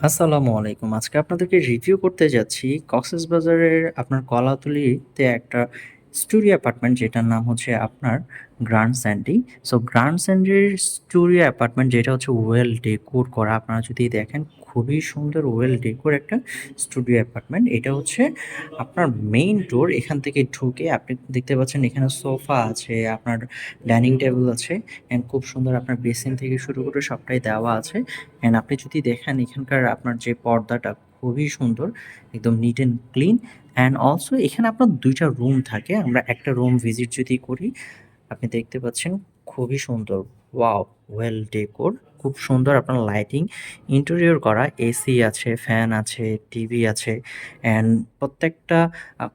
আসসালামু আলাইকুম। আজকে আপনাদেরকে রিভিউ করতে যাচ্ছি কক্সেস বাজারের আপনার কলাতলিতে একটা স্টুডিও অ্যাপার্টমেন্ট যেটার নাম হচ্ছে আপনার গ্র্যান্ড স্যান্ডি। সো গ্র্যান্ড স্যান্ডির স্টুডিও অ্যাপার্টমেন্ট যেটা হচ্ছে ওয়েল ডেকোর করা। আপনারা যদি দেখেন খুবই সুন্দর ওয়েল ডেকোর একটা স্টুডিও অ্যাপার্টমেন্ট। এটা হচ্ছে আপনার মেইন ডোর এখান থেকে ঢুকে আপনি দেখতে পাচ্ছেন এখানে সোফা আছে, আপনার ডাইনিং টেবিল আছে অ্যান্ড খুব সুন্দর আপনার বেসিন থেকে শুরু করে সবটাই দেওয়া আছে। অ্যান্ড আপনি যদি দেখেন এখানকার আপনার যে পর্দাটা খুবই সুন্দর, একদম neat and clean and also এখানে আপনার দুইটা রুম থাকে। আমরা একটা রুম ভিজিট যদি করি, আপনি দেখতে পাচ্ছেন খুবই সুন্দর। ওয়াও! ওয়েল ডেকোর খুব সুন্দর আপনার লাইটিং ইন্টেরিয়র করা। এসি আছে, ফ্যান আছে, টিভি আছে অ্যান্ড প্রত্যেকটা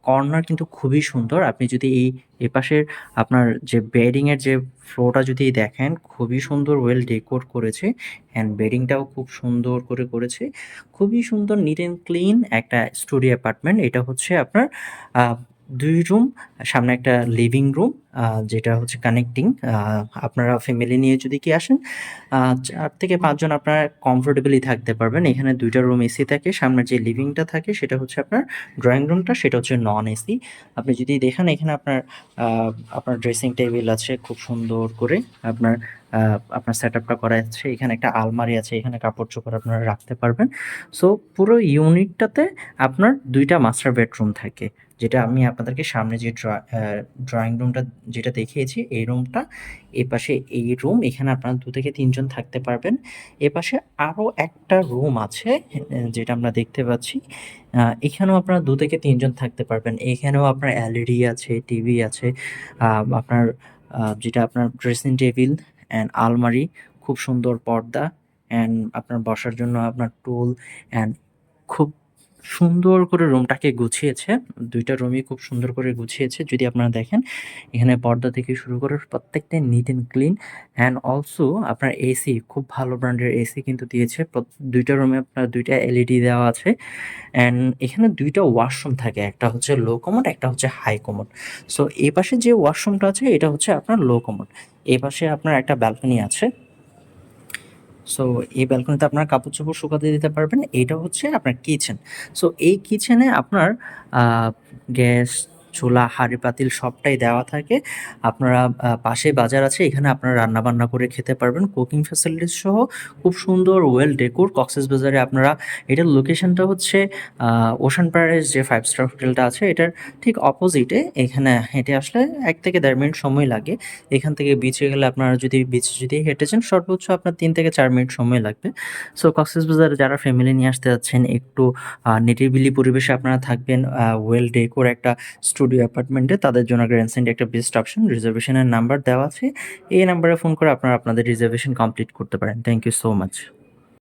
কর্নার কিন্তু খুবই সুন্দর। আপনি যদি এই এপাশের আপনার যে বেডিংয়ের যে ফ্লোরটা যদি দেখেন খুবই সুন্দর ওয়েল ডেকোর করেছে অ্যান্ড বেডিংটাও খুব সুন্দর করে করেছে। খুবই সুন্দর নিট অ্যান্ড ক্লিন একটা স্টুডিও অ্যাপার্টমেন্ট। এটা হচ্ছে আপনার ২ রুম, সামনে একটা লিভিং রুম যেটা হচ্ছে কানেক্টিং। আপনারা ফ্যামিলি নিয়ে যদি কি আসেন চার থেকে ৫ জন আপনারা কমফোর্টেবলি থাকতে পারবেন। এখানে ২ টা রুম এসি থাকে। সামনের যে লিভিংটা থাকে সেটা হচ্ছে আপনার ড্রয়িং রুমটা সেটা হচ্ছে নন এসি। আপনি যদি দেখেন এখানে আপনার আপনার ড্রেসিং টেবিল আছে খুব সুন্দর করে আপনার আপনার সেটআপটা করা আছে। এখানে একটা আলমারি আছে। এখানে কাপড়-চোপড় আপনারা রাখতে পারবেন। সো পুরো ইউনিটটাতে আপনার দুইটা মাস্টার বেডরুম থাকে। যেটা আমি আপনাদেরকে সামনে যে ড্রয়িং রুমটা যেটা দেখিয়েছি এই রুমটা, এপাশে এই রুম এখানে আপনারা দু থেকে তিনজন থাকতে পারবেন। এপাশে আরও একটা রুম আছে যেটা আমরা দেখতে পাচ্ছি। এখানেও আপনারা দু থেকে তিনজন থাকতে পারবেন। এখানেও আপনার এলইডি আছে, টিভি আছে। আপনার যেটা আপনার ড্রেসিং টেবিল অ্যান্ড আলমারি, খুব সুন্দর পর্দা অ্যান্ড আপনার বসার জন্য আপনার টুল অ্যান্ড খুব সুন্দর করে রুমটাকে গুছিয়েছে। ২ টা রুমই খুব সুন্দর করে গুছিয়েছে। যদি আপনারা দেখেন এখানে পর্দা থেকে শুরু করে প্রত্যেকটাই neat and clean and also আপনার এসি খুব ভালো ব্র্যান্ডের এসি কিন্তু দিয়েছে। প্রত ২ টা রুমে আপনার দুইটা এলইডি দেওয়া আছে অ্যান্ড এখানে দুইটা ওয়াশরুম থাকে। একটা হচ্ছে লো কমোড, একটা হচ্ছে হাই কমোড। সো এপাশে যে ওয়াশরুমটা আছে এটা হচ্ছে আপনার লো কমোড। এপাশে আপনার একটা ব্যালকনি আছে। সো এই ব্যালকনিতে আপনার কাপড়-চোপড় শুকাতে দিতে পারবেন। এটা হচ্ছে আপনার কিচেন। সো এই কিচেনে আপনার গ্যাস, চুলা, হাঁড়ি-পাতিল সবটাই দেওয়া থাকে। আপনারা পাশে বাজার আছে এখানে আপনারা রান্না-বান্না করে খেতে পারবেন। কুকিং ফ্যাসিলিটিস সহ খুব সুন্দর ওয়েল ডেকোর কক্সেস বাজারে আপনারা এটার লোকেশনটা হচ্ছে ওশান প্যারাডাইস যে ফাইভ স্টার হোটেলটা আছে এটার ঠিক অপোজিটে। এখানে হেঁটে আসলে এক থেকে দেড় মিনিট সময় লাগে। এখান থেকে বিচে গেলে আপনারা যদি বিচে যদি হেঁটে যান সর্বোচ্চ আপনার তিন থেকে চার মিনিট সময় লাগবে। সো কক্সেস বাজারে যারা ফ্যামিলি নিয়ে আসতে যাচ্ছেন একটু নিরিবিলি পরিবেশে আপনারা থাকবেন ওয়েল ডেকোর একটা স্টুডিও অ্যাপার্টমেন্টে তাদের জন্য গ্র্যান্ড স্যান্ডি একটা বেস্ট অপশন। রিজার্ভেশনের নাম্বার দেওয়া আছে। এই নাম্বারে ফোন করে আপনারা আপনাদের রিজার্ভেশন কমপ্লিট করতে পারেন। Thank you so much.